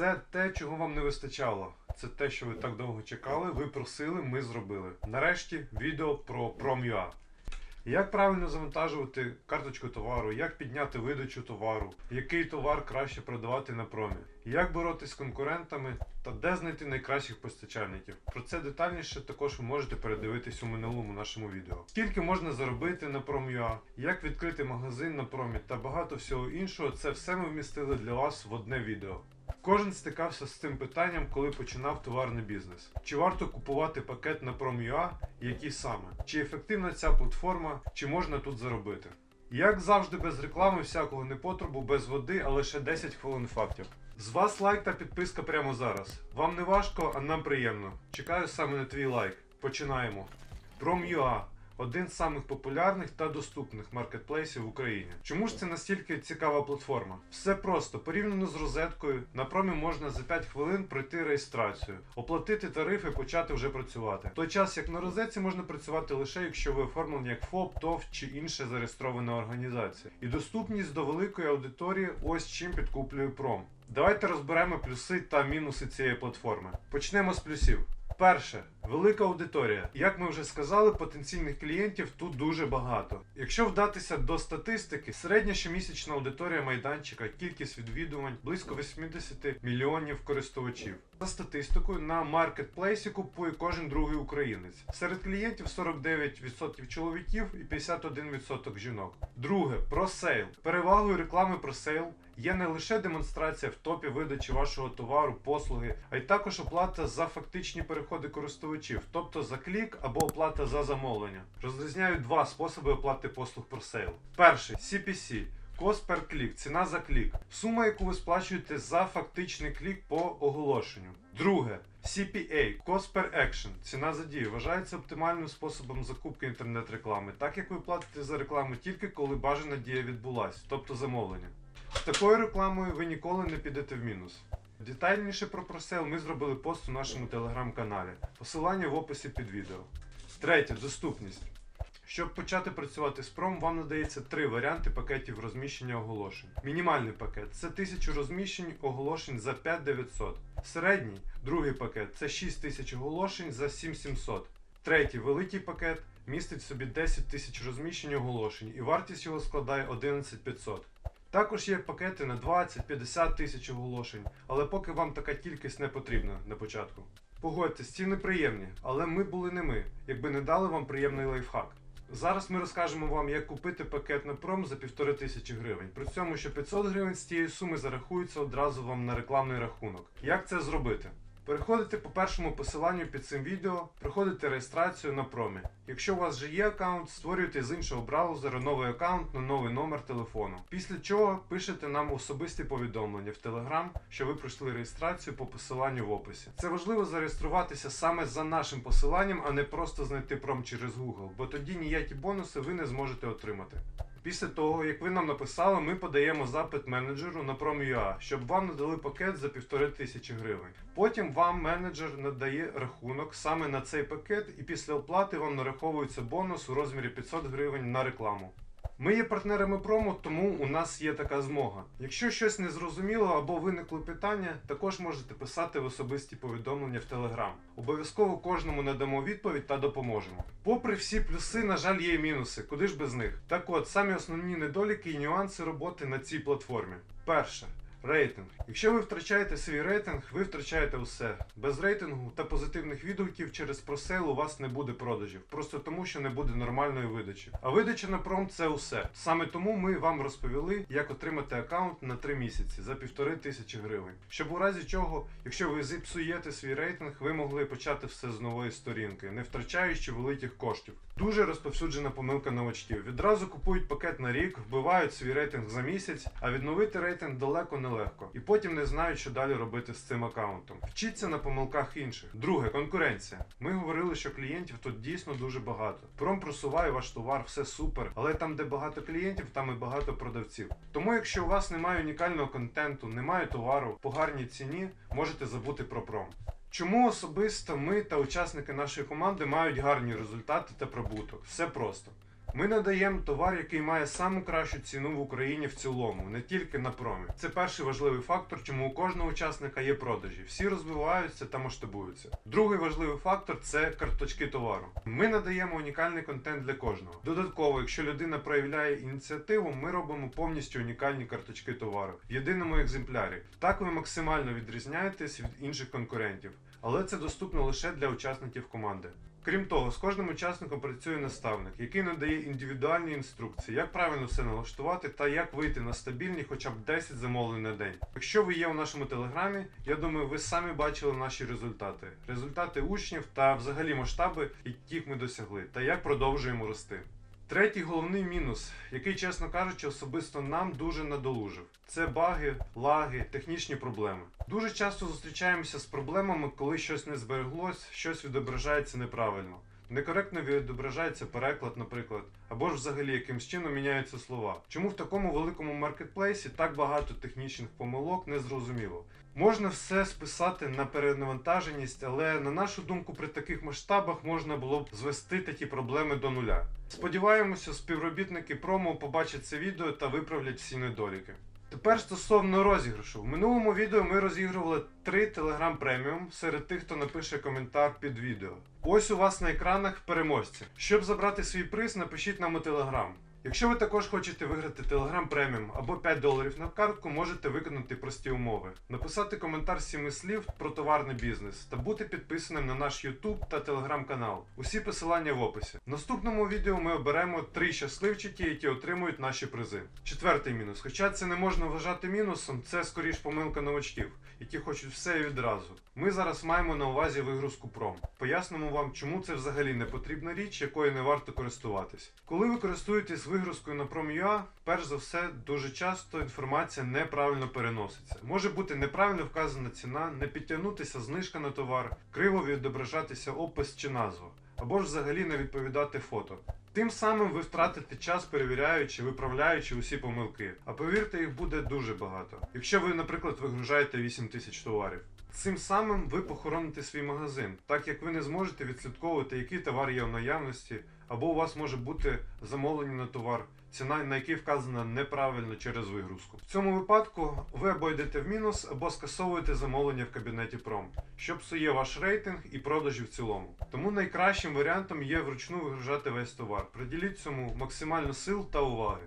Це те, чого вам не вистачало. Це те, що ви так довго чекали, ви просили, ми зробили. Нарешті відео про Prom.ua. Як правильно завантажувати карточку товару, як підняти видачу товару, який товар краще продавати на промі, як боротися з конкурентами та де знайти найкращих постачальників. Про це детальніше також ви можете передивитись у минулому нашому відео. Скільки можна заробити на Prom.ua, як відкрити магазин на промі та багато всього іншого, це все ми вмістили для вас в одне відео. Кожен стикався з цим питанням, коли починав товарний бізнес. Чи варто купувати пакет на Prom.ua який саме? Чи ефективна ця платформа, чи можна тут заробити? Як завжди, без реклами, всякого непотребу, без води, а лише 10 хвилин фактів. З вас лайк та підписка прямо зараз. Вам не важко, а нам приємно. Чекаю саме на твій лайк. Починаємо. Prom.ua один з самих популярних та доступних маркетплейсів в Україні. Чому ж це настільки цікава платформа? Все просто порівняно з розеткою, на промі можна за 5 хвилин пройти реєстрацію, оплатити тариф і почати вже працювати. В той час, як на розетці можна працювати лише якщо ви оформлені як ФОП, ТОВ чи інша зареєстрована організація. І доступність до великої аудиторії ось чим підкуплює пром. Давайте розберемо плюси та мінуси цієї платформи. Почнемо з плюсів. Перше, велика аудиторія. Як ми вже сказали, потенційних клієнтів тут дуже багато. Якщо вдатися до статистики, середня щомісячна аудиторія майданчика, кількість відвідувань близько 80 мільйонів користувачів. За статистикою, на маркетплейсі купує кожен другий українець. Серед клієнтів 49% чоловіків і 51% жінок. Друге, про сейл. Перевагою реклами про сейл є не лише демонстрація в топі видачі вашого товару, послуги, а й також оплата за фактичні переходи користувачів, тобто за клік або оплата за замовлення. Розрізняю два способи оплати послуг про сейл. Перший CPC. Cost per клік, ціна за клік. Сума, яку ви сплачуєте за фактичний клік по оголошенню. Друге. CPA Cost per Action ціна за дію вважається оптимальним способом закупки інтернет-реклами, так як ви платите за рекламу тільки коли бажана дія відбулась, тобто замовлення. З такою рекламою ви ніколи не підете в мінус. Детальніше про просейл ми зробили пост у нашому телеграм-каналі. Посилання в описі під відео. Третє доступність. Щоб почати працювати з пром, вам надається три варіанти пакетів розміщення оголошень. Мінімальний пакет це 1000 розміщень оголошень за 5900. Середній, другий пакет це 6000 оголошень за 7700. Третій великий пакет містить в собі 10 тисяч розміщень оголошень і вартість його складає 11500. Також є пакети на 20-50 тисяч оголошень, але поки вам така кількість не потрібна на початку. Погодьтесь, ціни приємні, але ми були не ми, якби не дали вам приємний лайфхак. Зараз ми розкажемо вам, як купити пакет на пром за півтори тисячі гривень. При цьому, що 500 гривень з цієї суми зарахуються одразу вам на рекламний рахунок. Як це зробити? Переходите по першому посиланню під цим відео, проходите реєстрацію на промі. Якщо у вас вже є аккаунт, створюєте з іншого браузера новий аккаунт на новий номер телефону. Після чого пишете нам особисті повідомлення в Telegram, що ви пройшли реєстрацію по посиланню в описі. Це важливо зареєструватися саме за нашим посиланням, а не просто знайти пром через Google, бо тоді ніякі бонуси ви не зможете отримати. Після того, як ви нам написали, ми подаємо запит менеджеру на Prom.ua, щоб вам надали пакет за півтори тисячі гривень. Потім вам менеджер надає рахунок саме на цей пакет, і після оплати вам нараховується бонус у розмірі 500 гривень на рекламу. Ми є партнерами промо, тому у нас є така змога. Якщо щось не зрозуміло або виникло питання, також можете писати в особисті повідомлення в Телеграм. Обов'язково кожному надамо відповідь та допоможемо. Попри всі плюси, на жаль, є мінуси, куди ж без них. Так от, самі основні недоліки і нюанси роботи на цій платформі. Перше. Рейтинг. Якщо ви втрачаєте свій рейтинг, ви втрачаєте усе. Без рейтингу та позитивних відгуків через просейл у вас не буде продажів, просто тому, що не буде нормальної видачі. А видача на пром це усе. Саме тому ми вам розповіли, як отримати аккаунт на 3 місяці за півтори тисячі гривень. Щоб у разі чого, якщо ви зіпсуєте свій рейтинг, ви могли почати все з нової сторінки, не втрачаючи великих коштів. Дуже розповсюджена помилка новачків. Відразу купують пакет на рік, вбивають свій рейтинг за місяць, а відновити рейтинг далеко не легко. І потім не знають, що далі робити з цим аккаунтом. Вчіться на помилках інших. Друге, конкуренція. Ми говорили, що клієнтів тут дійсно дуже багато. Пром просуває ваш товар, все супер, але там, де багато клієнтів, там і багато продавців. Тому, якщо у вас немає унікального контенту, немає товару по гарній ціні, можете забути про пром. Чому особисто ми та учасники нашої команди мають гарні результати та прибуток? Все просто. Ми надаємо товар, який має саму кращу ціну в Україні в цілому, не тільки на промі. Це перший важливий фактор, чому у кожного учасника є продажі. Всі розвиваються та масштабуються. Другий важливий фактор це карточки товару. Ми надаємо унікальний контент для кожного. Додатково, якщо людина проявляє ініціативу, ми робимо повністю унікальні карточки товару в єдиному екземплярі. Так ви максимально відрізняєтесь від інших конкурентів, але це доступно лише для учасників команди. Крім того, з кожним учасником працює наставник, який надає індивідуальні інструкції, як правильно все налаштувати та як вийти на стабільні хоча б 10 замовлень на день. Якщо ви є у нашому телеграмі, я думаю, ви самі бачили наші результати, результати учнів та взагалі масштаби, яких ми досягли, та як продовжуємо рости. Третій головний мінус, який, чесно кажучи, особисто нам дуже надолужив, це баги, лаги, технічні проблеми. Дуже часто зустрічаємося з проблемами, коли щось не збереглось, щось відображається неправильно. Некоректно відображається переклад, наприклад, або ж взагалі якимсь чином міняються слова. Чому в такому великому маркетплейсі так багато технічних помилок незрозуміло. Можна все списати на перенавантаженість, але на нашу думку, при таких масштабах можна було б звести такі проблеми до нуля. Сподіваємося, співробітники промо побачать це відео та виправлять всі недоліки. Тепер стосовно розіграшу. В минулому відео ми розігрували 3 Telegram преміум серед тих, хто напише коментар під відео. Ось у вас на екранах переможці. Щоб забрати свій приз, напишіть нам у Telegram. Якщо ви також хочете виграти Telegram преміум або 5 доларів на картку, можете виконати прості умови: написати коментар 7 слів про товарний бізнес та бути підписаним на наш YouTube та Telegram канал. Усі посилання в описі. В наступному відео ми оберемо три щасливчики, які отримують наші призи. Четвертий мінус. Хоча це не можна вважати мінусом, це скоріш помилка новачків, які хочуть все і відразу. Ми зараз маємо на увазі вигрузку пром. Пояснимо вам, чому це взагалі не потрібна річ, якою не варто користуватись. Коли ви користуєтесь вигрузкою на Prom.ua, перш за все, дуже часто інформація неправильно переноситься. Може бути неправильно вказана ціна, не підтягнутися знижка на товар, криво відображатися опис чи назва, або ж взагалі не відповідати фото. Тим самим ви втратите час перевіряючи, виправляючи усі помилки. А повірте, їх буде дуже багато. Якщо ви, наприклад, вигружаєте 8 тисяч товарів. Цим самим ви похороните свій магазин, так як ви не зможете відслідковувати, який товар є в наявності, або у вас може бути замовлення на товар, ціна на який вказана неправильно через вигрузку. В цьому випадку ви або йдете в мінус, або скасовуєте замовлення в кабінеті Пром, що псує ваш рейтинг і продажі в цілому. Тому найкращим варіантом є вручну вигружати весь товар. Приділіть цьому максимально сил та уваги.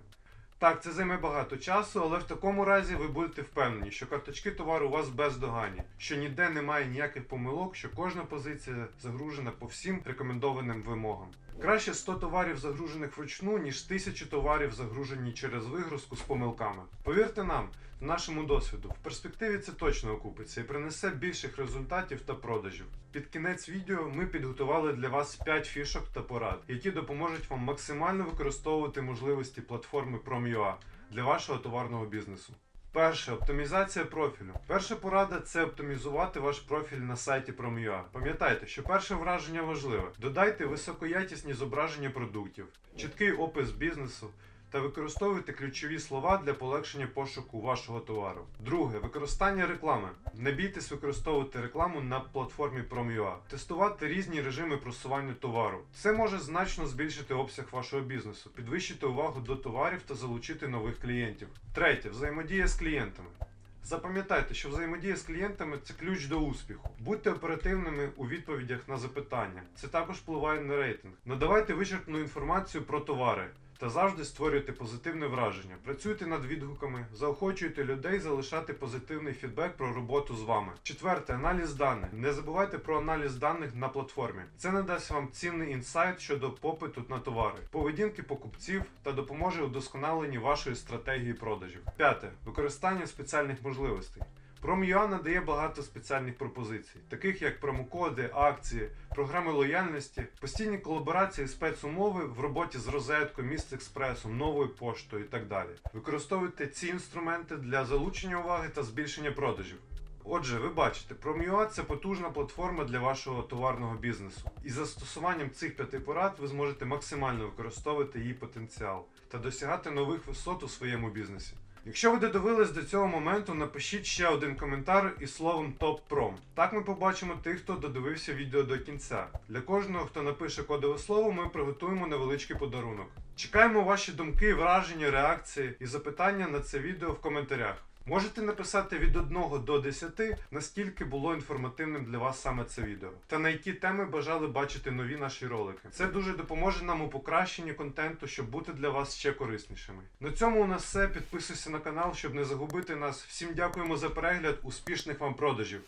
Так, це займе багато часу, але в такому разі ви будете впевнені, що карточки товару у вас бездоганні, що ніде немає ніяких помилок, що кожна позиція загружена по всім рекомендованим вимогам. Краще 100 товарів загружених вручну, ніж 1000 товарів загружені через вигрузку з помилками. Повірте нам, нашому досвіду, в перспективі це точно окупиться і принесе більших результатів та продажів. Під кінець відео ми підготували для вас 5 фішок та порад, які допоможуть вам максимально використовувати можливості платформи Prom.ua для вашого товарного бізнесу. Перше оптимізація профілю. Перша порада це оптимізувати ваш профіль на сайті Prom.ua. Пам'ятайте, що перше враження важливе. Додайте високоякісні зображення продуктів, чіткий опис бізнесу та використовуйте ключові слова для полегшення пошуку вашого товару. Друге використання реклами. Не бійтесь використовувати рекламу на платформі Prom.ua. Тестувати різні режими просування товару. Це може значно збільшити обсяг вашого бізнесу, підвищити увагу до товарів та залучити нових клієнтів. Третє взаємодія з клієнтами. Запам'ятайте, що взаємодія з клієнтами це ключ до успіху. Будьте оперативними у відповідях на запитання. Це також впливає на рейтинг. Надавайте вичерпну інформацію про товари. Та завжди створюйте позитивне враження. Працюйте над відгуками, заохочуйте людей залишати позитивний фідбек про роботу з вами. Четверте аналіз даних. Не забувайте про аналіз даних на платформі. Це надасть вам цінний інсайт щодо попиту на товари, поведінки покупців та допоможе у вдосконаленні вашої стратегії продажів. П'яте використання спеціальних можливостей. Prom.ua надає багато спеціальних пропозицій, таких як промокоди, акції, програми лояльності, постійні колаборації, спецумови в роботі з розеткою, міст-експресом, новою поштою і так далі. Використовуйте ці інструменти для залучення уваги та збільшення продажів. Отже, ви бачите, Prom.ua – це потужна платформа для вашого товарного бізнесу. І застосуванням цих п'яти порад ви зможете максимально використовувати її потенціал та досягати нових висот у своєму бізнесі. Якщо ви додивились до цього моменту, напишіть ще один коментар із словом ТОП-ПРОМ. Так ми побачимо тих, хто додивився відео до кінця. Для кожного, хто напише кодове слово, ми приготуємо невеличкий подарунок. Чекаємо ваші думки, враження, реакції і запитання на це відео в коментарях. Можете написати від 1 до 10, наскільки було інформативним для вас саме це відео, та на які теми бажали бачити нові наші ролики. Це дуже допоможе нам у покращенні контенту, щоб бути для вас ще кориснішими. На цьому у нас все. Підписуйся на канал, щоб не загубити нас. Всім дякуємо за перегляд. Успішних вам продажів!